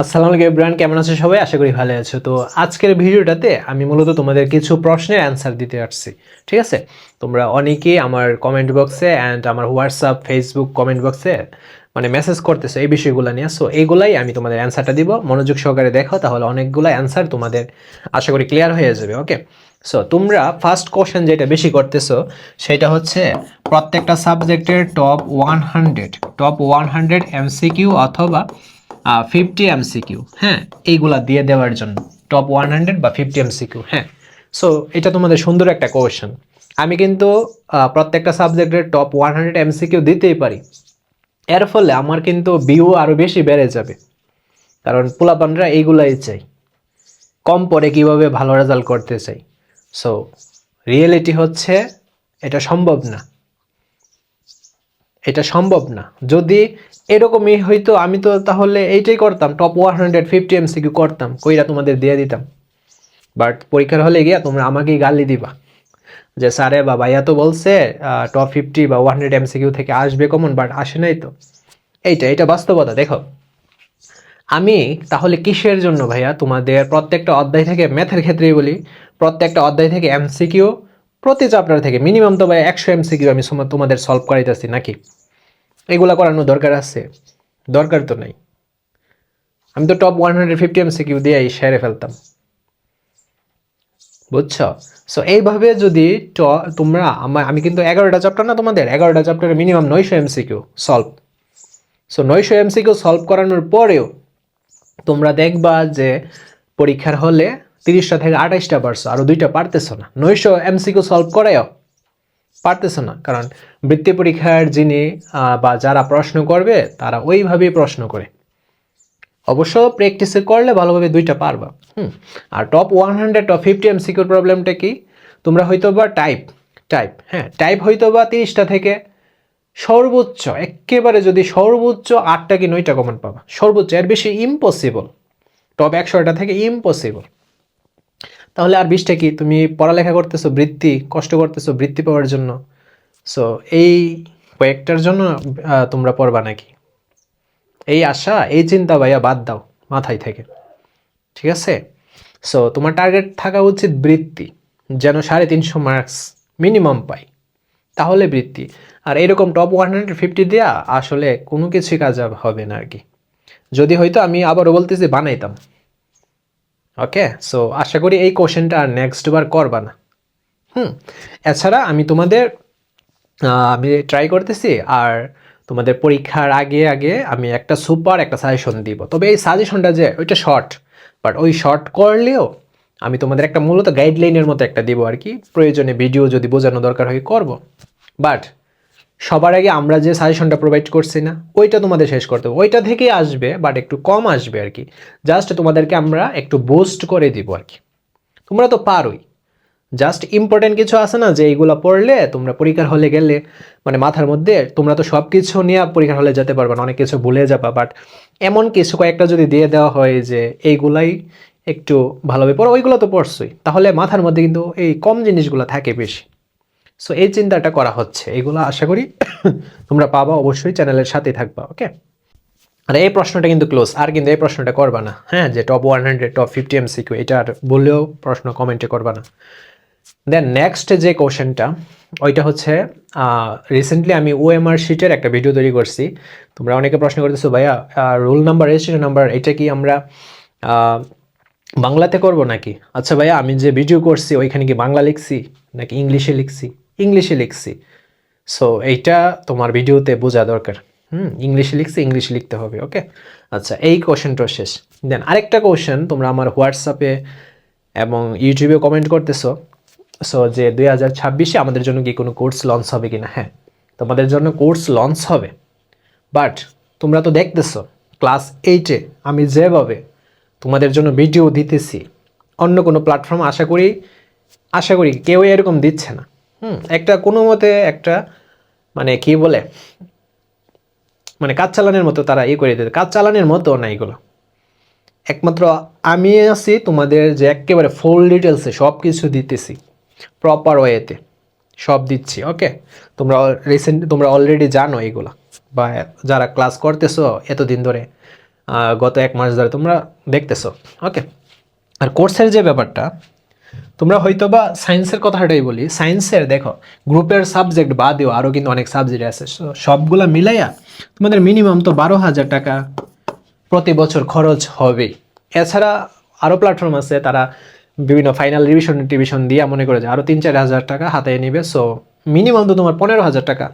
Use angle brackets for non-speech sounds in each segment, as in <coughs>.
আসসালামু আলাইকুম ইব্রাহিম কেমন আছো সবাই? আশা করি ভালো আছো। তো আজকের ভিডিওটাতে আমি মূলত তোমাদের কিছু প্রশ্নের অ্যান্সার দিতে আসছি, ঠিক আছে? তোমরা অনেকেই আমার কমেন্ট বক্সে অ্যান্ড আমার হোয়াটসঅ্যাপ ফেসবুক কমেন্ট বক্সে মানে মেসেজ করতেছো এই বিষয়গুলো নিয়ে। সো এইগুলাই আমি তোমাদের অ্যান্সারটা দিব। মনোযোগ সহকারে দেখো, তাহলে অনেকগুলো অ্যান্সার তোমাদের আশা করি ক্লিয়ার হয়ে যাবে ওকে সো তোমরা ফার্স্ট কোশ্চেন যেটা বেশি করতেছো, সেটা হচ্ছে প্রত্যেকটা সাবজেক্টের top one hundred top one hundred MCQ অথবা ফিফটি এমসিকিউ হ্যাঁ এইগুলা দিয়ে দেওয়ার জন্য টপ ওয়ান হান্ড্রেড বা ফিফটি এমসিকিউ হ্যাঁ। সো এটা তোমাদের সুন্দর একটা কোয়েশ্চেন আমি কিন্তু প্রত্যেকটা সাবজেক্টের টপ ওয়ান হান্ড্রেড এমসিকিউ দিতেই পারি। এর ফলে আমার কিন্তু ভিউ আরও বেশি বেড়ে যাবে। কারণ পোলাপানরা এইগুলাই চাই কম পরে কীভাবে ভালো রেজাল্ট করতে চাই সো রিয়েলিটি হচ্ছে, এটা সম্ভব না। এটা সম্ভব না। যদি এরকমই হইতো, আমি তো তাহলে এইটাই করতাম top one hundred fifty MCQ করতাম, কইরা তোমাদের দিয়ে দিতাম। বাট পরীক্ষার হলে গিয়া তোমরা আমাকেই গালি দিবা। যে, স্যারে বা ভাইয়া তো বলছে টপ ফিফটি বা ওয়ান হান্ড্রেড এমসিকিউ থেকে আসবে কমন বাট আসে নাই তো। এইটা এটা বাস্তবতা, দেখো। আমি তাহলে কিসের জন্য ভাইয়া তোমাদের প্রত্যেকটা অধ্যায় থেকে ম্যাথের ক্ষেত্রেই বলি, প্রত্যেকটা অধ্যায় থেকে এমসিকিউ প্রতি চ্যাপ্টার থেকে মিনিমাম তো ভাই একশো এমসিকিউ আমি তোমাদের সলভ করাইতেছি, নাকি? এগুলা করানোর দরকার আছে। দরকার তো নাই। আমি তো top one hundred fifty MCQ দিয়েই সেরে ফেলতাম। বুঝছ? সো এইভাবে যদি ট, তোমরা আমার আমি কিন্তু এগারোটা চ্যাপ্টার না তোমাদের, এগারোটা চ্যাপ্টারে মিনিমাম নয়শো এমসিকিউ সলভ সো নয়শো এমসিকিউ সলভ করানোর পরেও তোমরা দেখবা যে পরীক্ষার হলে তিরিশটা থেকে আঠাইশটা পারছ আরও দুইটা পারতেছো না। নয়শো এমসিকিউ সলভ করায়ও পারতেছো না। কারণ বৃত্তি পরীক্ষার যিনি বা যারা প্রশ্ন করবে, তারা ওইভাবেই প্রশ্ন করে। অবশ্য প্র্যাকটিসে করলে ভালোভাবে দুইটা পারবা। হুম। আর top one hundred top fifty M সিকিউর প্রবলেমটা কি? তোমরা হয়তো বা টাইপ টাইপ হ্যাঁ টাইপ হয়তো বা তিরিশটা থেকে সর্বোচ্চ, একেবারে যদি সর্বোচ্চ আটটা কি নয়টা কমন পাবা? সর্বোচ্চ, এর বেশি ইম্পসিবল টপ একশোটা থেকে ইম্পসিবল তাহলে আর বিশটা কি? তুমি পড়ালেখা করতেছো, বৃত্তি, কষ্ট করতেছো, বৃত্তি পাওয়ার জন্য। সো এই কয়েকটার জন্য তোমরা পড়বা নাকি? এই আশা, এই চিন্তা ভাইয়া বাদ দাও, মাথায় থেকে। ঠিক আছে? সো তোমার টার্গেট থাকা উচিত বৃত্তি, যেন সাড়ে তিনশো মার্কস মিনিমাম পাই। তাহলে বৃত্তি। আর এরকম টপ ওয়ান হান্ড্রেড ফিফটি দেওয়া আসলে কোনো কিছুই কাজ হবে না আর কি। যদি হয়তো আমি আবারও বলতেছি, বানাইতাম। ওকে সো আশা করি এই কোশ্চেনটা আর নেক্সট বার করবা না। হুম, এছাড়া আমি তোমাদের আমি ট্রাই করতেছি আর তোমাদের পরীক্ষার আগে আগে আমি একটা সুপার একটা সাজেশন দিব। তবে এই সাজেশনটা যে, ওইটা শর্ট বাট ওই শর্ট করলেও আমি তোমাদের একটা মূলত গাইডলাইনের মতো একটা দিব আর কি। প্রয়োজনে ভিডিও যদি বোঝানো দরকার হয়, করব। বাট সবার আগে আমরা যে সাজেশনটা প্রোভাইড করছি না, ওইটা তোমাদের শেষ করতে হবে ওইটা থেকেই আসবে বাট একটু কম আসবে আর কি। জাস্ট তোমাদেরকে আমরা একটু বুস্ট করে দিব আর কি। তোমরা তো পারোই। জাস্ট ইম্পর্টেন্ট কিছু আছে না, যে এইগুলো পড়লে তোমরা পরীক্ষার হলে গেলে মানে মাথার মধ্যে তোমরা তো সব কিছু নিয়ে পরীক্ষার হলে যেতে পারবে না, অনেক কিছু ভুলে যাবা বাট এমন কিছু কয়েকটা যদি দিয়ে দেওয়া হয় যে এইগুলাই একটু ভালোভাবে পড়ো, ওইগুলো তো পড়ছই। তাহলে মাথার মধ্যে কিন্তু এই কম জিনিসগুলো থাকে বেশি। সো এই চিন্তাটা করা হচ্ছে। এগুলো আশা করি <coughs> তোমরা পাবা, অবশ্যই চ্যানেলের সাথে থাকবা ওকে আর এই প্রশ্নটা কিন্তু ক্লোজ আর কিন্তু এই প্রশ্নটা করবা না হ্যাঁ? যে top one hundred top fifty MCQ এটা আর বললেও প্রশ্ন কমেন্টে করবা না। দেন নেক্সট যে কোশ্চেনটা ওইটা হচ্ছে রিসেন্টলি আমি ওএমআর শিটের একটা ভিডিও তৈরি করছি। তোমরা অনেকে প্রশ্ন করতেছো, ভাইয়া রোল নাম্বার রেজিস্ট্রেশন নাম্বার এটা কি আমরা বাংলাতে করব নাকি? আচ্ছা ভাইয়া, আমি যে ভিডিও করছি, ওইখানে কি বাংলা লিখছি নাকি ইংলিশে লিখছি? ইংলিশে লিখছি। সো এইটা তোমার ভিডিওতে বোঝা দরকার। হুম, ইংলিশে লিখছি, ইংলিশে লিখতে হবে ওকে আচ্ছা এই কোশ্চেনটা শেষ। দেন আরেকটা কোশ্চেন, তোমরা আমার হোয়াটসঅ্যাপে এবং ইউটিউবে কমেন্ট করতেছো। সো যে দুই হাজার ছাব্বিশে আমাদের জন্য কি কোনো কোর্স লঞ্চ হবে কি না হ্যাঁ তোমাদের জন্য কোর্স লঞ্চ হবে। বাট তোমরা তো দেখতেছো, ক্লাস এইটে আমি যেভাবে তোমাদের জন্য ভিডিও দিতেছি, অন্য কোনো প্ল্যাটফর্ম আশা করি আশা করি কেউ এরকম দিচ্ছে না। হুম, একটা কোনো মতে একটা মানে কি বলে মানে কাজ চালানোর মতো তারা ইয়ে করে দিতে কাজ চালানোর মতো না এগুলো। একমাত্র আমি আছি, তোমাদের যে একেবারে ফুল ডিটেলসে সব কিছু দিতেছি। প্রপার ওয়েতে সব দিচ্ছি ওকে তোমরা রিসেন্ট তোমরা অলরেডি জানো এগুলো। বা যারা ক্লাস করতেছো এতদিন ধরে গত এক মাস ধরে তোমরা দেখতেছো ওকে আর কোর্সের যে ব্যাপারটা তোমরা হয়তো বা সায়েন্সের কথাটাই বলি। সায়েন্সের দেখো গ্রুপের সাবজেক্ট বাদেও আরও কিন্তু অনেক সাবজেক্ট আছে। সবগুলা মিলাইয়া তোমাদের মিনিমাম তো বারো হাজার টাকা প্রতি বছর খরচ হবেই। এছাড়া আরও প্ল্যাটফর্ম আছে, তারা বিভিন্ন ফাইনাল রিভিশন টিভিশন দিয়ে মনে করে যে আরও তিন চার হাজার টাকা হাতে নিবে। সো মিনিমাম তো তোমার পনেরো হাজার টাকা।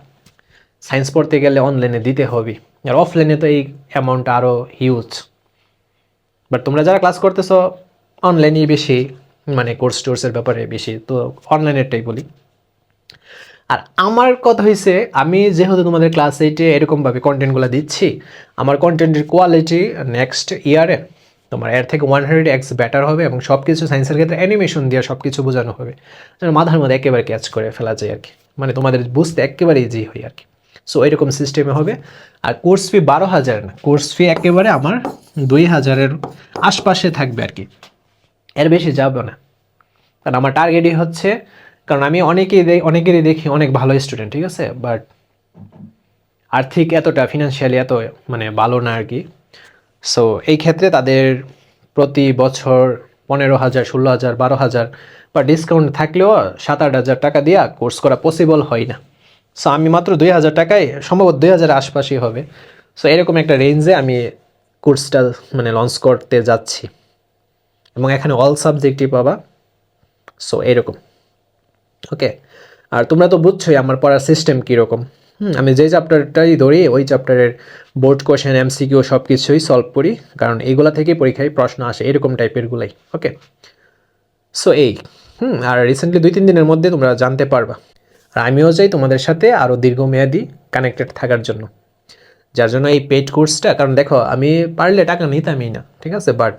সায়েন্স পড়তে গেলে অনলাইনে দিতে হবে আর অফলাইনে তো এই অ্যামাউন্টটা আরও হিউজ বাট তোমরা যারা ক্লাস করতেছো অনলাইনেই বেশি মানে কোর্স টোর্সের ব্যাপারে বেশি, তো অনলাইনেরটাই বলি। আর আমার কথা হয়েছে আমি যেহেতু তোমাদের ক্লাস এইটে এরকমভাবে কন্টেন্টগুলো দিচ্ছি, আমার কন্টেন্টের কোয়ালিটি নেক্সট ইয়ারে তোমার এর থেকে ওয়ান হান্ড্রেড এক্স বেটার হবে এবং সব কিছু সায়েন্সের ক্ষেত্রে অ্যানিমেশন দিয়ে সব কিছু বোঝানো হবে। মাথার মধ্যে একেবারে ক্যাচ করে ফেলা যায় আর কি মানে তোমাদের বুঝতে একেবারে ইজি হয় আর কি সো এরকম সিস্টেমে হবে। আর কোর্স ফি বারো হাজার না কোর্স ফি একেবারে আমার দুই হাজারের আশপাশে থাকবে আর কি এর বেশি যাবে না। কারণ আমার টার্গেটই হচ্ছে, কারণ আমি অনেকেই অনেকেরই দেখি অনেক ভালো স্টুডেন্ট ঠিক আছে? বাট আর্থিক এতটা ফিনান্সিয়ালি এত মানে ভালো না আর কি। সো এই ক্ষেত্রে তাদের প্রতি বছর পনেরো হাজার, ষোলো হাজার, বারো হাজার, বা ডিসকাউন্ট থাকলেও সাত আট হাজার টাকা দিয়া কোর্স করা পসিবল হয় না। সো আমি মাত্র দুই হাজার টাকায়, সম্ভবত দুই হাজার আশপাশই হবে। সো এরকম একটা রেঞ্জে আমি কোর্সটা মানে লঞ্চ করতে যাচ্ছি। এবং এখানে অল সাবজেক্টই পাবা। সো এরকম। ওকে আর তোমরা তো বুঝছোই আমার পড়ার সিস্টেম কীরকম। হুম, আমি যেই চ্যাপ্টারটাই ধরি, ওই চ্যাপ্টারের বোর্ড কোশ্চেন এমসিকিউ সব কিছুই সলভ করি। কারণ এইগুলা থেকেই পরীক্ষায় প্রশ্ন আসে, এরকম টাইপেরগুলাই ওকে সো এই। হুম, আর রিসেন্টলি দুই, তিন দিনের মধ্যে তোমরা জানতে পারবা। আর আমিও চাই তোমাদের সাথে আরও দীর্ঘমেয়াদী কানেক্টেড থাকার জন্য। যার জন্য এই পেড কোর্সটা কারণ দেখো, আমি পারলে টাকা নিতামই না, ঠিক আছে? বাট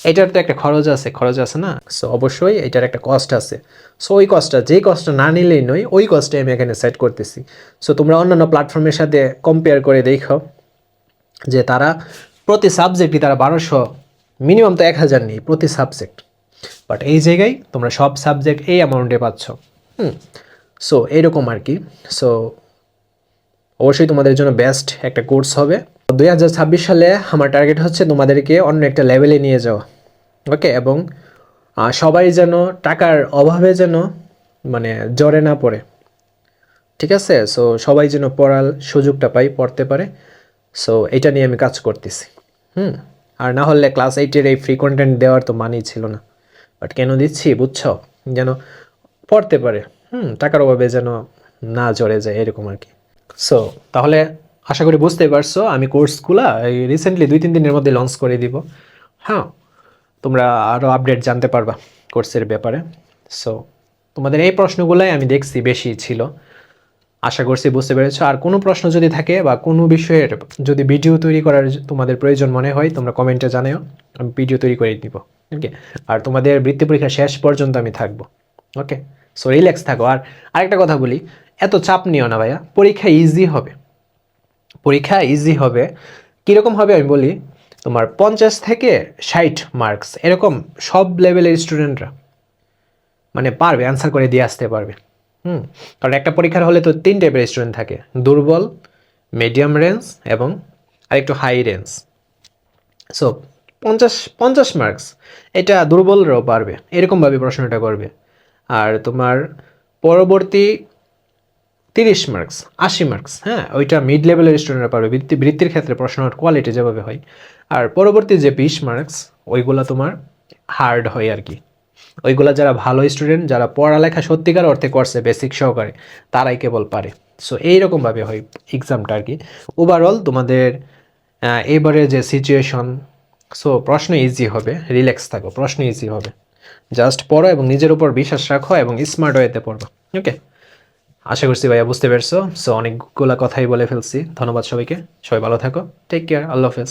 এটার তো একটা খরচ আছে খরচ আছে না? সো অবশ্যই এটার একটা কস্ট আছে। সো ওই কস্টটা যেই কস্টটা না নিলেই নয়, ওই কস্টে আমি এখানে সেট করতেছি। সো তোমরা অন্যান্য প্ল্যাটফর্মের সাথে কম্পেয়ার করে দেখো যে তারা প্রতি সাবজেক্টই তারা বারোশো মিনিমাম তো এক হাজার নেই প্রতি সাবজেক্ট বাট এই জায়গায় তোমরা সব সাবজেক্ট এই অ্যামাউন্টে পাচ্ছ। হুম। সো এইরকম আর কি। সো অবশ্যই তোমাদের জন্য বেস্ট একটা কোর্স হবে। দুই হাজার ছাব্বিশ সালে আমার টার্গেট হচ্ছে তোমাদেরকে অন্য একটা লেভেলে নিয়ে যাওয়া ওকে এবং সবাই যেন টাকার অভাবে যেন মানে জ্বরে না পড়ে, ঠিক আছে? সো সবাই যেন পড়ার সুযোগটা পাই পড়তে পারে। সো এটা নিয়ে আমি কাজ করতেছি, হুম? আর না হলে ক্লাস এইটের এই ফ্রি কন্টেন্ট দেওয়ার তো মানেই ছিল না। বাট কেন দিচ্ছি, বুঝছ? যেন পড়তে পারে, হুম? টাকার অভাবে যেন না জড়ে যায়, এরকম আর কি। সো তাহলে আশা করি বুঝতে পারছ, আমি কোর্সগুলা এই রিসেন্টলি দুই, তিন দিনের মধ্যে লঞ্চ করে দিব। হ্যাঁ তোমরা আরও আপডেট জানতে পারবা কোর্সের ব্যাপারে। সো তোমাদের এই প্রশ্নগুলাই আমি দেখছি বেশি ছিল। আশা করছি বুঝতে পেরেছ। আর কোনো প্রশ্ন যদি থাকে বা কোনো বিষয়ের যদি ভিডিও তৈরি করার তোমাদের প্রয়োজন মনে হয়, তোমরা কমেন্টে জানাও। আমি ভিডিও তৈরি করে দিব। ওকে আর তোমাদের বৃত্তি পরীক্ষা শেষ পর্যন্ত আমি থাকব। ওকে সো রিল্যাক্স থাকো। আর আরেকটা কথা বলি। এত চাপ নিও না ভাইয়া। পরীক্ষা ইজি হবে। পরীক্ষা ইজি হবে। কীরকম হবে আমি বলি, তোমার পঞ্চাশ থেকে ষাট মার্কস এরকম সব লেভেলের স্টুডেন্টরা মানে পারবে অ্যান্সার করে দিয়ে আসতে পারবে। হুম, কারণ একটা পরীক্ষার হলে তো তিন টাইপের স্টুডেন্ট থাকে, দুর্বল মিডিয়াম রেঞ্জ এবং আরেকটু হাই রেঞ্জ সো পঞ্চাশ পঞ্চাশ মার্কস এটা দুর্বলরাও পারবে, এরকমভাবে প্রশ্নটা করবে। আর তোমার পরবর্তী তিরিশ মার্কস, আশি মার্কস হ্যাঁ ওইটা মিড লেভেলের স্টুডেন্টরা পারবে বৃত্তি বৃত্তির ক্ষেত্রে প্রশ্নের কোয়ালিটি যেভাবে হয়। আর পরবর্তী যে বিশ মার্কস, ওইগুলা তোমার হার্ড হয় আর কি। ওইগুলা যারা ভালো স্টুডেন্ট যারা পড়ালেখা সত্যিকার অর্থে করছে বেসিক সহকারে, তারাই কেবল পারে। সো এইরকমভাবে হয় এক্সামটা আর কি। ওভারঅল তোমাদের এবারে যে সিচুয়েশন সো প্রশ্ন ইজি হবে রিল্যাক্স থাকো, প্রশ্ন ইজি হবে। জাস্ট পড়ো এবং নিজের উপর বিশ্বাস রাখো এবং স্মার্ট ওয়েতে পড়ো ওকে আশা করছি ভাইয়া বুঝতে পারছ। সো অনেকগুলা কথাই বলে ফেলছি। ধন্যবাদ সবাইকে। সবাই ভালো থাকো। টেক কেয়ার আল্লাহ হাফেজ।